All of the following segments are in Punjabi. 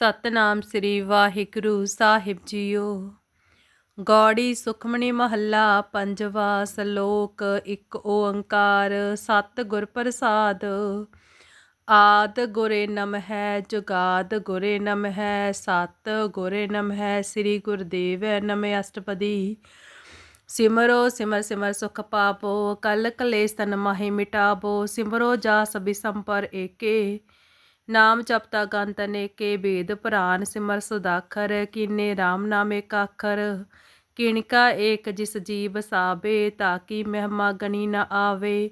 ਸਤਨਾਮ ਸ੍ਰੀ ਵਾਹਿਗੁਰੂ ਸਾਹਿਬ ਜੀਓ। ਗੌੜੀ ਸੁਖਮਣੀ ਮਹੱਲਾ ਪੰਜਵਾ ਸ਼ਲੋਕ ਇੱਕ ਓੰਕਾਰ, ਸਤ ਗੁਰ ਪ੍ਰਸਾਦ। ਆਦ ਗੁਰੇ ਨਮਹਿ, ਜੁਗਾਦ ਗੁਰੇ ਨਮਹਿ, ਸਤ ਗੁਰੇ ਨਮਹਿ, ਸ੍ਰੀ ਗੁਰਦੇਵ ਨਮਿ ਅਸ਼ਟਪਦੀ। ਸਿਮਰੋ ਸਿਮਰ ਸਿਮਰ ਸੁਖ ਪਾਪੋ ਕਲ ਕਲੇਸ਼ ਤਨ ਮਾਹੀ ਮਿਟਾਬੋ ਸਿਮਰੋ ਜਾ ਸਭੀ ਸੰਪਰ ਏਕੇ। ਨਾਮ ਜਪਤਾ ਗੰਤ ਅਨੇਕੇ ਵੇਦ ਪੁਰਾਨ ਸਿਮਰ ਸੁਦਾਖਰ, ਕਿਨੇ RAM ਨਾਮ ਏਕ ਅੱਖਰ ਕਿਣਕਾ ਏਕ ਜਿਸ ਜੀਵ ਸਾਬੇ ਤਾਕੀ ਮਹਿਮਾ ਗਣੀ ਨ ਆਵੇ।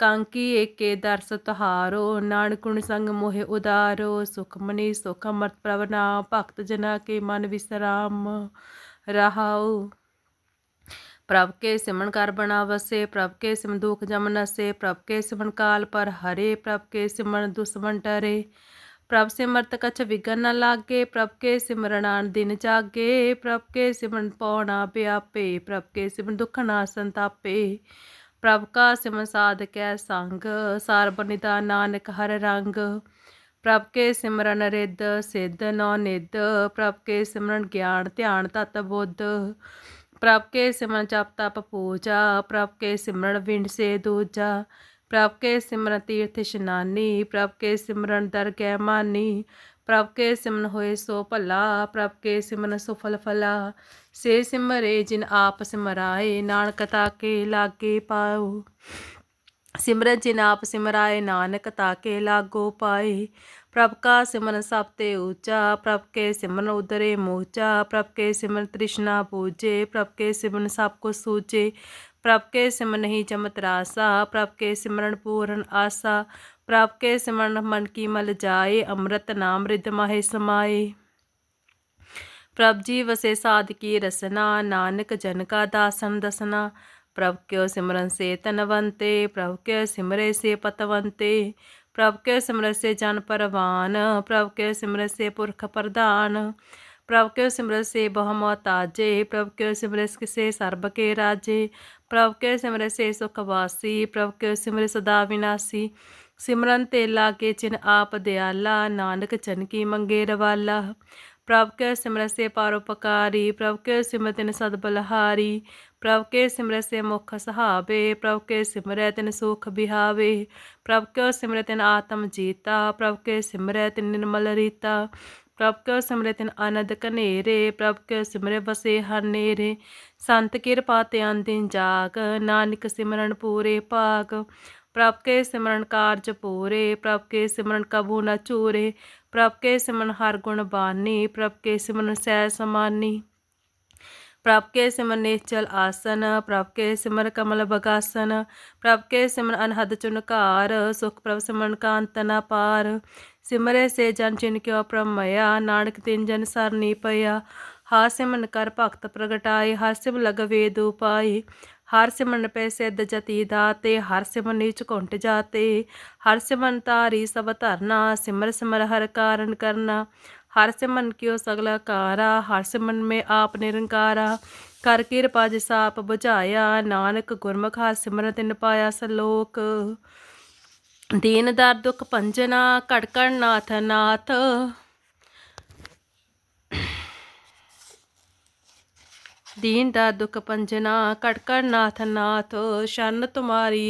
ਕਾਂਕੀ ਏਕੇ ਦਰਸ ਤਹਾਰੋ ਨਾਨਕੁਣ ਸੰਗ ਮੋਹਿ ਉਦਾਰੋ। ਸੁਖਮਨੀ ਸੁਖ ਅਮਰਤ ਪ੍ਰਵਨਾ ਭਗਤ ਜਨਾ ਕੇ ਮਨ ਵਿਸਰਾਮ। ਰਹਾਉ। ਪ੍ਰਭ ਕੇ ਸਿਮਨ ਕਰ ਬਣਾ ਵਸੇ ਪ੍ਰਭ ਕੇ ਸਿਮਨ ਦੁਖ ਜਮ ਨਸੇ ਪ੍ਰਭ ਕੇ ਸਿਮਨ ਕਾਲ ਪਰ ਹਰੇ, ਪ੍ਰਭ ਕੇ ਸਿਮਨ ਦੁਸ਼ਮਨ ਟਰੇ ਪ੍ਰਭ ਸਿਮਰਤ ਕਛ ਵਿਗਨ ਨ ਲਾਗੇ, ਪ੍ਰਭ ਕੇ ਸਿਮਰਣਾਨ ਦਿਨ ਜਾਗੇ। ਪ੍ਰਭ ਕੇ ਸਿਮਰਨ ਪਉਣਾ ਪਿਆਪੇ, ਪ੍ਰਭ ਕੇ ਸਿਮਨ ਦੁਖ ਨਾ ਸੰਤਾਪੇ। ਪ੍ਰਭ ਕਾ ਸਿਮਨ ਸਾਧ ਕੈ ਸੰਗ, ਸਾਰ ਨਿਦਾ ਨਾਨਕ ਹਰ ਰੰਗ। ਪ੍ਰਭ ਕੇ ਸਿਮਰਨ ਰਿੱਧ, ਸਿੱਧ ਨੌ ਨਿੱਧ, ਪ੍ਰਭ ਕੇ ਸਿਮਰਨ ਗਿਆਨ ਧਿਆਨ ਤਤ ਬੁੱਧ। ਪ੍ਰਭ ਕੇ ਸਿਮਰਨ ਜਪ ਤਪ ਪੂਜਾ, ਪ੍ਰਭ ਕੇ ਸਿਮਰਨ ਵਿੰਡ ਸੇ ਦੂਜਾ, ਪ੍ਰਭ ਕੇ ਸਿਮਰਨ ਤੀਰਥ ਇਸ਼ਨਾਨੀ, ਪ੍ਰਭ ਕੇ ਸਿਮਰਨ ਦਰਗਹਿ ਮਾਨੀ, ਪ੍ਰਭ ਕੇ ਸਿਮਰਨ ਹੋਏ ਸੋ ਭਲਾ, ਪ੍ਰਭ ਕੇ ਸਿਮਰਨ ਸੁਫਲ ਫਲਾ ਸੇ ਸਿਮਰੇ ਜਿਨ ਆਪ ਸਿਮਰਾਏ, ਨਾਨਕ ਤਾ ਕੇ ਲਾਗੇ ਪਾਉ ਸਿਮਰਨ ਜਿਨ ਆਪ ਸਿਮਰਾਏ ਨਾਨਕ ਤਾਕੇ ਲਾਗੋ ਪਾਏ ਪ੍ਰਭ ਕਾ ਸਿਮਰਨ ਸਭ ਤੇ ਉੱਚਾ ਪ੍ਰਭ ਕੇ ਸਿਮਰਨ ਉਦਰੇ ਮੋਚਾ ਪ੍ਰਭ ਕੇ ਸਿਮਰਨ ਤ੍ਰਿਸ਼ਨਾ ਪੂਜੇ ਪ੍ਰਭ ਕੇ ਸਿਮਰਨ ਸਭ ਕੋ ਸੂਚੇ ਪ੍ਰਭ ਕੇ ਸਿਮਰਨ ਹੀ ਚਮਤ ਰਾਸਾ ਪ੍ਰਭ ਕੇ ਸਿਮਰਨ ਪੂਰਨ ਆਸਾ ਪ੍ਰਭ ਕੇ ਸਿਮਰਨ ਮਨ ਕੀ ਮਲ ਜਾਏ ਅੰਮ੍ਰਿਤ ਨਾਮ ਰਿਦ ਮਾਹੇ ਸਮਾਏ ਪ੍ਰਭ ਜੀ ਵਸੇ ਸਾਧ ਕੀ ਰਸਨਾ ਨਾਨਕ ਜਨ ਕਾ ਦਾਸਨ ਦਸਨਾ ਪ੍ਰਭ ਕਿਉ ਸਿਮਰਨ ਸੇ ਤਨਵੰਤੇ ਪ੍ਰਭ ਕੇ ਸਿਮਰੇ ਸੇ ਪਤਵੰਤੇ ਪ੍ਰਭ ਕੇ ਸਿਮਰੈ ਸੇ ਜਨ ਪਰਵਾਨ ਪ੍ਰਭ ਕੇ ਸਿਮਰੈ ਸੇ ਪੁਰਖ ਪ੍ਰਧਾਨ ਪ੍ਰਭ ਕੇ ਸਿਮਰੈ ਸੇ ਬਹੁ ਤਾਜੇ ਪ੍ਰਭ ਕੇ ਸਿਮਰੈ ਕਿਸੇ ਸਰਬ ਕੇ ਰਾਜੇ ਪ੍ਰਭ ਕੇ ਸਿਮਰੈ ਸੇ ਸੁਖ ਵਾਸੀ ਪ੍ਰਭ ਕੇ ਸਿਮਰੈ ਸਦਾ ਵਿਨਾਸੀ ਸਿਮਰਨ ਤੇ ਲਾਗੇ ਚਿਨ ਆਪ ਦਿਆਲਾ ਨਾਨਕ ਚਨ ਕੀ ਮੰਗੇ ਰਵਾਲਾ ਪ੍ਰਭ ਕੇ ਸਿਮਰੈ ਸੇ ਪਰਉਪਕਾਰੀ ਪ੍ਰਭ ਕੇ ਸਿਮਰਤਿਨ ਸਦ ਬਲਹਾਰੀ, ਪ੍ਰਭ ਕੇ ਸਿਮਰੈ ਸੇ ਮੁਖ ਸਹਾਵੇ, ਪ੍ਰਭ ਕੇ ਸਿਮਰੈ ਤਿਨ ਸੁਖ ਬਿਹਾਵੇ, ਪ੍ਰਭ ਕੇ ਸਿਮਰੈ ਤਿਨ ਆਤਮ ਜੀਤਾ, ਪ੍ਰਭ ਕੇ ਸਿਮਰੈ ਤਿਨ ਨਿਰਮਲ ਰੀਤਾ, ਪ੍ਰਭ ਕੇ ਸਿਮਰੈ ਤਿਨ ਆਨੰਦ ਕਨੇਰੇ ਪ੍ਰਭ ਕੇ ਸਿਮਰੈ ਵਸੇ ਹਨੇਰੇ ਸੰਤ ਕਿਰਪਾ ਤੇ ਅੰਦਿਨ ਜਾਗ, ਨਾਨਕ ਸਿਮਰਨ ਪੂਰੇ ਭਾਗ ਪ੍ਰਭ ਕੇ ਸਿਮਰਨ ਕਾਰਜ ਪੂਰੇ, ਪ੍ਰਭ ਕੇ ਸਿਮਰਨ ਕਬੂ ਨਾ ਚੂਰੇ, ਪ੍ਰਭ ਕੇ ਸਿਮਰਨ ਹਰ ਗੁਣ ਬਾਨੀ, ਪ੍ਰਭ ਕੇ ਸਿਮਰਨ ਸਹਿ ਸਮਾਨੀ। ਪ੍ਰਭ ਕੇ ਸਿਮਰਨ ਨਿਚਲ ਆਸਨ, ਪ੍ਰਭ ਕੇ ਸਿਮਰ ਕਮਲ ਬਗਾਸਨ, ਪ੍ਰਭ ਕੇ ਸਿਮਰਨ ਅਨਹਦ ਚੁਨਕਾਰ ਸੁਖ ਪ੍ਰਭ ਸਿਮਰਨ ਕਾਂਤ ਨਾ ਪਾਰ। ਸਿਮਰੇ ਸੇ ਜਨ ਚਿਨ ਕਿਉ ਪ੍ਰਮਇਆ ਨਾਨਕ ਤਿਨ ਜਨ ਸਰਨੀ ਪਿਆ ਹਰ ਕਰ ਭਗਤ ਪ੍ਰਗਟਾਏ ਹਰ ਸਿਮ ਲਗ ਵੇਦ ਉਪਾਏ ਹਰ ਸਿਮਰਨ ਪੈ ਸਿੱਧ ਜਤੀ ਦਾਤੇ, ਹਰ ਸਿਮਨ ਨੀਚ ਘੁੰਟ ਜਾਤੇ, ਹਰ ਸਿਮਰਨ ਤਾਰੀ ਸਭ ਧਰਨਾ, ਸਿਮਰ ਸਿਮਰ ਹਰ ਕਾਰਨ ਕਰਨਾ। ਹਰ ਸਿਮਰਨ ਕਿਉ ਸਗਲਾ ਕਾਰਾ, ਹਰ ਸਿਮਰਨ ਮੇ ਆਪ ਨਿਰੰਕਾਰਾ। ਕਰ ਕਿਰਪਾ ਜਿਸ ਆਪ 부ਝਾਇਆ ਨਾਨਕ ਗੁਰਮੁਖ ਹਰ ਸਿਮਰਨ ਤਿਨ ਪਾਇਆ ਸਲੋਕ। ਦੀਨ ਦਰ ਦੁਖ ਪੰਜਨਾ ਘੜ ਨਾਥ ਨਾਥ। ਦੀਨ ਦਾ ਦੁਖ ਪੰਜਨਾ ਘੜ ਨਾਥ ਨਾਥ ਸ਼ਨ ਤੁਮਾਰੀ